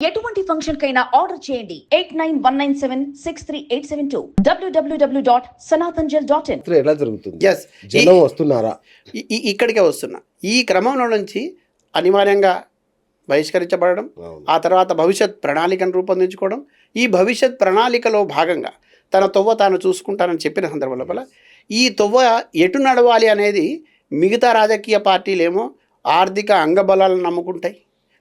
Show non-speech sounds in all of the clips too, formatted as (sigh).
ఎటువంటి ఫంక్షన్ కైనా ఆర్డర్ చేయండి. Eight nine one nine seven six three eight seven two. W W W dot సనాతన్జల్ dot in. ఎలా జరుగుతుంది? Yes జనం వస్తున్నారా? ఇక్కడికే వస్తున్నా. ఈ క్రమంలో నుంచి అనివార్యంగా బహిష్కరించబడడం అవును. ఆ తర్వాత భవిష్యత్ ప్రణాళికను రూపొందించుకోవడం ఈ భవిష్యత్ ప్రణాళికలో భాగంగా తన తొవ్వ తాను చూసుకుంటానని చెప్పిన సందర్భం లోపల ఈ తొవ్వ ఎటు నడవాలి అనేది మిగతా రాజకీయ పార్టీలేమో ఆర్థిక అంగబలాలను నమ్ముకుంటాయి.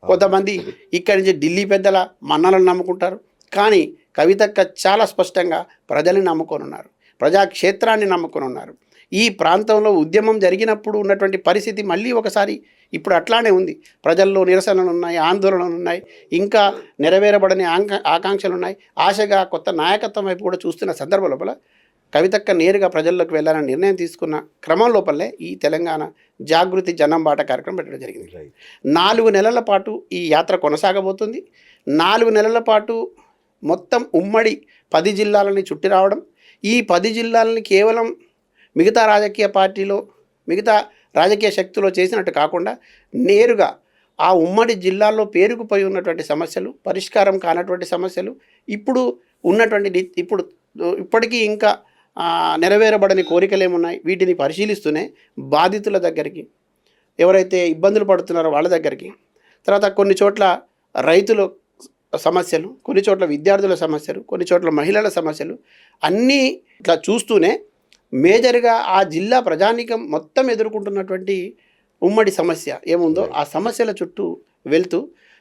కొంతమంది ఇక్కడి నుంచి ఢిల్లీ పెద్దల మన్నలను నమ్ముకుంటారు. కానీ కవితక్క చాలా స్పష్టంగా ప్రజల్ని నమ్ముకొని ఉన్నారు ప్రజాక్షేత్రాన్ని నమ్ముకొని ఉన్నారు ఈ ప్రాంతంలో ఉద్యమం జరిగినప్పుడు ఉన్నటువంటి పరిస్థితి మళ్ళీ ఒకసారి ఇప్పుడు అట్లానే ఉంది. ప్రజల్లో నిరసనలు ఉన్నాయి ఆందోళనలు ఉన్నాయి ఇంకా నెరవేరబడని ఆకాంక్షలు ఉన్నాయి. ఆశగా కొత్త నాయకత్వం వైపు కూడా చూస్తున్న సందర్భ లోపల కవితక్క నేరుగా ప్రజల్లోకి వెళ్ళాలని నిర్ణయం తీసుకున్న క్రమం లోపలే ఈ తెలంగాణ జాగృతి జనం బాట కార్యక్రమం పెట్టడం జరిగింది. నాలుగు నెలల పాటు ఈ యాత్ర కొనసాగబోతుంది నాలుగు నెలల పాటు మొత్తం ఉమ్మడి పది జిల్లాలని చుట్టి రావడం ఈ పది జిల్లాలని కేవలం మిగతా రాజకీయ పార్టీలో మిగతా రాజకీయ శక్తిలో చేసినట్టు కాకుండా నేరుగా ఆ ఉమ్మడి జిల్లాల్లో పేరుకుపోయి ఉన్నటువంటి సమస్యలు పరిష్కారం కానటువంటి సమస్యలు ఇప్పుడు ఉన్నటువంటి ఇప్పుడు ఇప్పటికీ ఇంకా నెరవేరబడని కోరికలు ఏమున్నాయి వీటిని పరిశీలిస్తూనే బాధితుల దగ్గరికి ఎవరైతే ఇబ్బందులు పడుతున్నారో వాళ్ళ దగ్గరికి తర్వాత కొన్ని చోట్ల రైతుల సమస్యలు కొన్ని చోట్ల విద్యార్థుల సమస్యలు కొన్ని చోట్ల మహిళల సమస్యలు అన్నీ ఇట్లా చూస్తూనే మేజర్గా ఆ జిల్లా ప్రజానీకం మొత్తం ఎదుర్కొంటున్నటువంటి ఉమ్మడి సమస్య ఏముందో ఆ సమస్యల చుట్టూ వెళ్తూ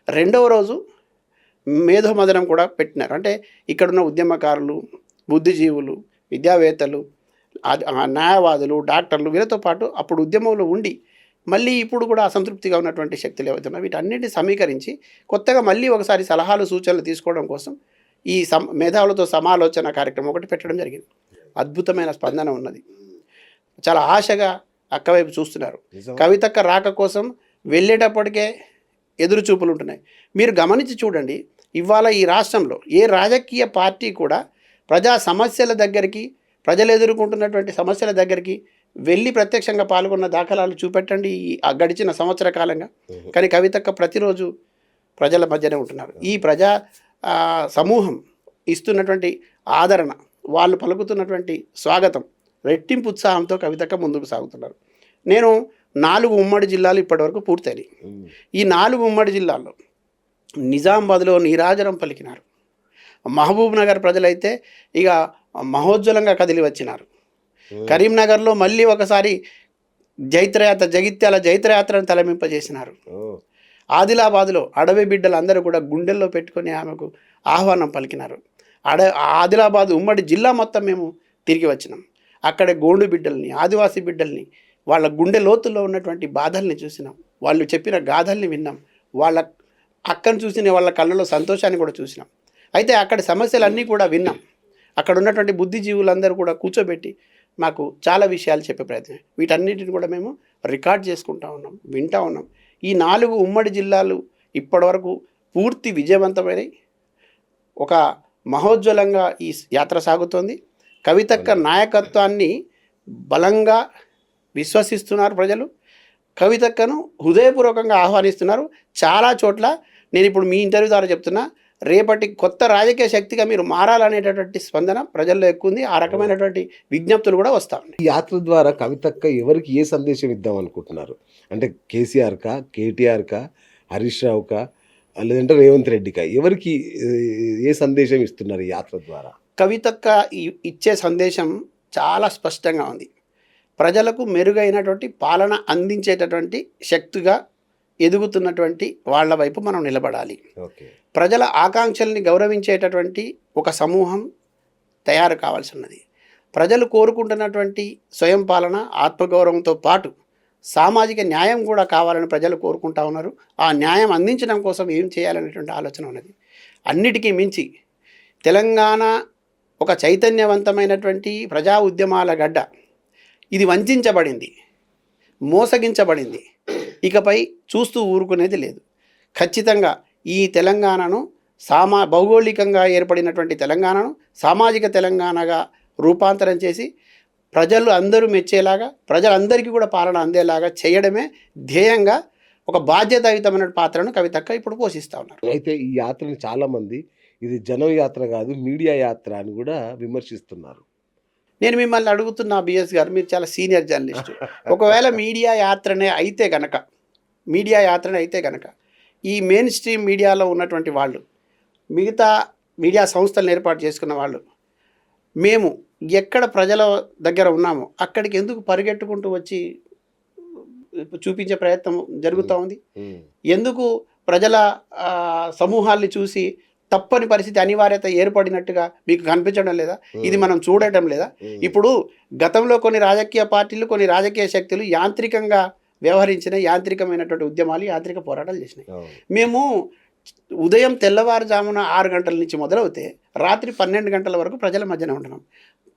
రెండవ రోజు మేధోమదనం కూడా పెట్టినారు. అంటే ఇక్కడున్న ఉద్యమకారులు బుద్ధిజీవులు విద్యావేత్తలు న్యాయవాదులు డాక్టర్లు వీళ్ళతో పాటు అప్పుడు ఉద్యమంలో ఉండి మళ్ళీ ఇప్పుడు కూడా అసంతృప్తిగా ఉన్నటువంటి శక్తులు ఏవైతే ఉన్నాయో వీటన్నిటిని సమీకరించి కొత్తగా మళ్ళీ ఒకసారి సలహాలు సూచనలు తీసుకోవడం కోసం ఈ సమ మేధావులతో సమాలోచన కార్యక్రమం ఒకటి పెట్టడం జరిగింది. అద్భుతమైన స్పందన ఉన్నది. చాలా ఆశగా అక్కవైపు చూస్తున్నారు? కవితక్క రాక కోసం వెళ్ళేటప్పటికే ఎదురు చూపులు ఉంటున్నాయి. మీరు గమనించి చూడండి ఇవాళ ఈ రాష్ట్రంలో ఏ రాజకీయ పార్టీ కూడా ప్రజా సమస్యల దగ్గరికి ప్రజలు ఎదుర్కొంటున్నటువంటి సమస్యల దగ్గరికి వెళ్ళి ప్రత్యక్షంగా పాల్గొన్న దాఖలాలు చూపెట్టండి ఈ గడిచిన సంవత్సర కాలంగా. కానీ కవితక్క ప్రతిరోజు ప్రజల మధ్యనే ఉంటున్నారు. ఈ ప్రజా సమూహం ఇస్తున్నటువంటి ఆదరణ వాళ్ళు పలుకుతున్నటువంటి స్వాగతం రెట్టింపు ఉత్సాహంతో కవితక్క ముందుకు సాగుతున్నారు. నేను నాలుగు ఉమ్మడి జిల్లాలు ఇప్పటివరకు పూర్తయినాయి. ఈ నాలుగు ఉమ్మడి జిల్లాల్లో నిజామాబాద్లో నీరాజనం పలికినారు. మహబూబ్ నగర్ ప్రజలైతే ఇక మహోజ్వలంగా కదిలి వచ్చినారు. కరీంనగర్లో మళ్ళీ ఒకసారి జైత్రయాత్ర జగిత్యాల జైత్రయాత్రను తలమింపజేసినారు. ఆదిలాబాద్లో అడవి బిడ్డలు అందరూ కూడా గుండెల్లో పెట్టుకొని ఆమెకు ఆహ్వానం పలికినారు. అడ ఆదిలాబాద్ ఉమ్మడి జిల్లా మొత్తం మేము తిరిగి వచ్చినాం. అక్కడ గోండు బిడ్డల్ని ఆదివాసీ బిడ్డల్ని వాళ్ళ గుండె లోతుల్లో ఉన్నటువంటి బాధల్ని చూసినాం. వాళ్ళు చెప్పిన గాథల్ని విన్నాం. వాళ్ళ అక్కను చూసిన వాళ్ళ కళ్ళలో సంతోషాన్ని కూడా చూసినాం. అయితే అక్కడి సమస్యలన్నీ కూడా విన్నాం. అక్కడ ఉన్నటువంటి బుద్ధిజీవులందరూ కూడా కూర్చోబెట్టి మాకు చాలా విషయాలు చెప్పే ప్రయత్నం. వీటన్నిటిని కూడా మేము రికార్డ్ చేసుకుంటా ఉన్నాం వింటా ఉన్నాం. ఈ నాలుగు ఉమ్మడి జిల్లాలు ఇప్పటివరకు పూర్తి విజయవంతమైనవి ఒక మహోజ్వలంగా ఈ యాత్ర సాగుతోంది. కవితక్క నాయకత్వాన్ని బలంగా విశ్వసిస్తున్నారు ప్రజలు. కవితక్కను హృదయపూర్వకంగా ఆహ్వానిస్తున్నారు. చాలా చోట్ల నేను ఇప్పుడు మీ ఇంటర్వ్యూ ద్వారా చెప్తున్నా రేపటి కొత్త రాజకీయ శక్తిగా మీరు మారాలనేటటువంటి స్పందన ప్రజల్లో ఎక్కువ ఉంది ఆ రకమైనటువంటి విజ్ఞప్తులు కూడా వస్తా ఉన్నాయి. ఈ యాత్ర ద్వారా కవితక్క ఎవరికి ఏ సందేశం ఇద్దాం అనుకుంటున్నారు? అంటే కేసీఆర్ కా కేటీఆర్ కా హరీష్ రావు కా లేదంటే రేవంత్ రెడ్డికా? ఎవరికి ఏ- సందేశం ఇస్తున్నారు ఈ యాత్ర ద్వారా? కవితక్క ఇచ్చే సందేశం చాలా స్పష్టంగా ఉంది. ప్రజలకు మెరుగైనటువంటి పాలన అందించేటటువంటి శక్తిగా ఎదుగుతున్నటువంటి వాళ్ళ వైపు మనం నిలబడాలి. ప్రజల ఆకాంక్షల్ని గౌరవించేటటువంటి ఒక సమూహం తయారు కావాల్సి ఉన్నది ప్రజలు కోరుకుంటున్నటువంటి స్వయం పాలన ఆత్మగౌరవంతో పాటు సామాజిక న్యాయం కూడా కావాలని ప్రజలు కోరుకుంటా ఉన్నారు. ఆ న్యాయం అందించడం కోసం ఏం చేయాలనేటువంటి ఆలోచన ఉన్నది. అన్నిటికీ మించి తెలంగాణ ఒక చైతన్యవంతమైనటువంటి ప్రజా ఉద్యమాల గడ్డ. ఇది వంచబడింది మోసగించబడింది. ఇకపై చూస్తూ ఊరుకునేది లేదు. ఖచ్చితంగా ఈ తెలంగాణను సామా భౌగోళికంగా ఏర్పడినటువంటి తెలంగాణను సామాజిక తెలంగాణగా రూపాంతరం చేసి ప్రజలు అందరూ మెచ్చేలాగా ప్రజలందరికీ కూడా పాలన అందేలాగా చేయడమే ధ్యేయంగా ఒక బాధ్యతాయుతమైన పాత్రను కవితక్క ఇప్పుడు పోషిస్తూ ఉన్నారు. అయితే ఈ యాత్రని చాలా మంది ఇది జనం యాత్ర కాదు మీడియా యాత్ర అని కూడా విమర్శిస్తున్నారు. నేను మిమ్మల్ని అడుగుతున్నా బిఎస్ గారు మీరు చాలా సీనియర్ జర్నలిస్ట్. (laughs) ఒకవేళ మీడియా యాత్రనే అయితే గనక మీడియా యాత్రనే అయితే గనక ఈ మెయిన్ స్ట్రీమ్ మీడియాలో ఉన్నటువంటి వాళ్ళు మిగతా మీడియా సంస్థలను ఏర్పాటు చేసుకున్న వాళ్ళు మేము ఎక్కడ ప్రజల దగ్గర ఉన్నామో అక్కడికి ఎందుకు పరిగెట్టుకుంటూ వచ్చి చూపించే ప్రయత్నం జరుగుతూ ఉంది? ఎందుకు ప్రజల సమూహాల్ని చూసి తప్పని పరిస్థితి అనివార్యత ఏర్పడినట్టుగా మీకు కనిపించడం లేదా? ఇది మనం చూడటం లేదా? ఇప్పుడు గతంలో కొన్ని రాజకీయ పార్టీలు కొన్ని రాజకీయ శక్తులు యాంత్రికంగా వ్యవహరించిన యాంత్రికమైనటువంటి ఉద్యమాలు యాంత్రిక పోరాటాలు చేసినాయి. మేము ఉదయం తెల్లవారుజామున ఆరు గంటల నుంచి మొదలవుతే రాత్రి పన్నెండు గంటల వరకు ప్రజల మధ్యన ఉంటున్నాం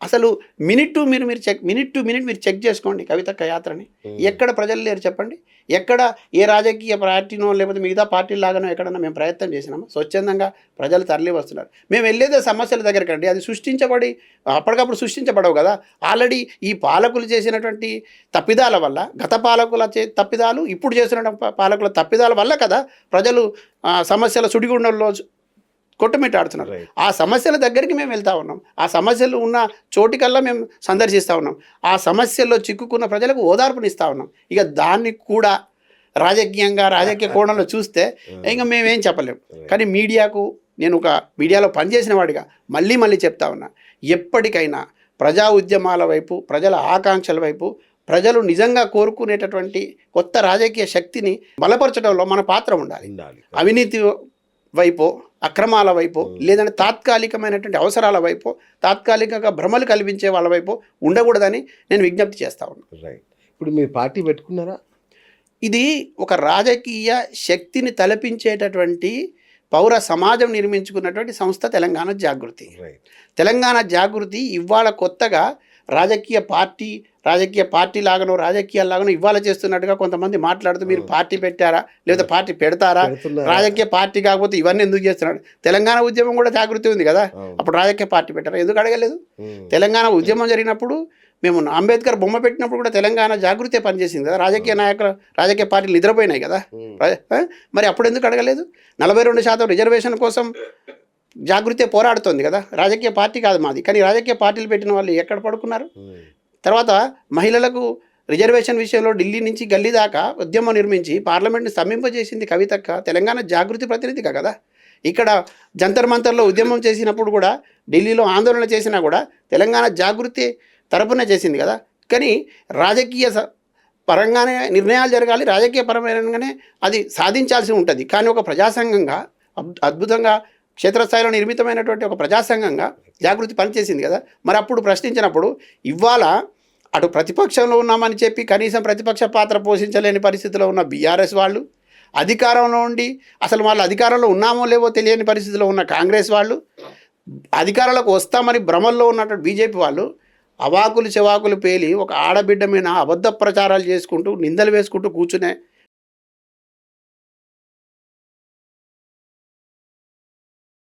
అసలు మినిట్ టు మీరు మీరు చెక్ మినిట్ టు మినిట్ మీరు చెక్ చేసుకోండి కవితక్క యాత్రని ఎక్కడ ప్రజలు లేరు చెప్పండి. ఎక్కడ ఏ రాజకీయ పార్టీనో లేకపోతే మిగతా పార్టీల లాగానో ఎక్కడన్నా మేము ప్రయత్నం చేసినామా? స్వచ్ఛందంగా ప్రజలు తరలి వస్తున్నారు. మేము వెళ్ళేదే సమస్యల దగ్గరికి అండి అది సృష్టించబడి అప్పటికప్పుడు సృష్టించబడవు కదా. ఆల్రెడీ ఈ పాలకులు చేసినటువంటి తప్పిదాల వల్ల గత పాలకుల చే తప్పిదాలు ఇప్పుడు చేసిన పాలకుల తప్పిదాల వల్ల కదా ప్రజలు సమస్యల సుడిగుండంలో కొట్టుమిట్టాడుతున్నారు. ఆ సమస్యల దగ్గరికి మేము వెళ్తా ఉన్నాం. ఆ సమస్యలు ఉన్న చోటికల్లా మేము సందర్శిస్తూ ఉన్నాం. ఆ సమస్యల్లో చిక్కుకున్న ప్రజలకు ఓదార్పునిస్తూ ఉన్నాం. ఇక దాన్ని కూడా రాజకీయంగా రాజకీయ కోణంలో చూస్తే ఇంకా మేమేం చెప్పలేం. కానీ మీడియాకు నేను ఒక మీడియాలో పనిచేసిన వాడిగా మళ్ళీ మళ్ళీ చెప్తా ఉన్నా. ఎప్పటికైనా ప్రజా ఉద్యమాల వైపు ప్రజల ఆకాంక్షల వైపు ప్రజలు నిజంగా కోరుకునేటటువంటి కొత్త రాజకీయ శక్తిని బలపరచడంలో మన పాత్ర ఉండాలి. అవినీతి వైపు అక్రమాల వైపు లేదంటే తాత్కాలికమైనటువంటి అవసరాల వైపు తాత్కాలికంగా భ్రమలు కల్పించే వాళ్ళ వైపు ఉండకూడదని నేను విజ్ఞప్తి చేస్తా ఉన్నాను రైట్ ఇప్పుడు మీరు పార్టీ పెట్టుకున్నారా? ఇది ఒక రాజకీయ శక్తిని తలపించేటటువంటి పౌర సమాజం నిర్మించుకున్నటువంటి సంస్థ తెలంగాణ జాగృతి. రైట్ తెలంగాణ జాగృతి ఇవాళ కొత్తగా రాజకీయ పార్టీ రాజకీయ పార్టీ లాగానో రాజకీయాల్లాగానో ఇవాళ చేస్తున్నట్టుగా కొంతమంది మాట్లాడుతూ మీరు పార్టీ పెట్టారా? లేదా పార్టీ పెడతారా? రాజకీయ పార్టీ కాకపోతే ఇవన్నీ ఎందుకు చేస్తున్నాడు తెలంగాణ ఉద్యమం కూడా జాగృతి ఉంది కదా. అప్పుడు రాజకీయ పార్టీ పెట్టారా? ఎందుకు అడగలేదు? తెలంగాణ ఉద్యమం జరిగినప్పుడు మేము అంబేద్కర్ బొమ్మ పెట్టినప్పుడు కూడా తెలంగాణ జాగృతే పనిచేసింది కదా. రాజకీయ నాయకులు రాజకీయ పార్టీలు నిద్రపోయినాయి కదా? మరి అప్పుడు ఎందుకు అడగలేదు? నలభై రెండు శాతం రిజర్వేషన్ కోసం జాగృతే పోరాడుతోంది కదా. రాజకీయ పార్టీ కాదు మాది. కానీ రాజకీయ పార్టీలు పెట్టిన వాళ్ళు ఎక్కడ పడుకున్నారు? తర్వాత మహిళలకు రిజర్వేషన్ విషయంలో ఢిల్లీ నుంచి గల్లీ దాకా ఉద్యమం నిర్మించి పార్లమెంట్ని స్తంభింపజేసింది కవితక్క తెలంగాణ జాగృతి ప్రతినిధిగా కదా? ఇక్కడ జంతర్ మంతర్లో ఉద్యమం చేసినప్పుడు కూడా ఢిల్లీలో ఆందోళన చేసినా కూడా తెలంగాణ జాగృతి తరపున చేసింది కదా? కానీ రాజకీయ స- పరంగానే నిర్ణయాలు జరగాలి రాజకీయ పరమైనగానే అది సాధించాల్సి ఉంటుంది. కానీ ఒక ప్రజాసంఘంగా అద్భుతంగా క్షేత్రస్థాయిలో నిర్మితమైనటువంటి ఒక ప్రజాసంఘంగా జాగృతి పనిచేసింది కదా. మరి అప్పుడు ప్రశ్నించినప్పుడు ఇవాళ అటు ప్రతిపక్షంలో ఉన్నామని చెప్పి కనీసం ప్రతిపక్ష పాత్ర పోషించలేని పరిస్థితిలో ఉన్న బీఆర్ఎస్ వాళ్ళు అధికారంలో ఉండి అసలు వాళ్ళు అధికారంలో ఉన్నామో లేవో తెలియని పరిస్థితిలో ఉన్న కాంగ్రెస్ వాళ్ళు అధికారాలకు వస్తామని భ్రమల్లో ఉన్నటువంటి బీజేపీ వాళ్ళు అవాకులు చెవాకులు పేలి ఒక ఆడబిడ్డ మీద అబద్ధ ప్రచారాలు చేసుకుంటూ నిందలు వేసుకుంటూ కూర్చునే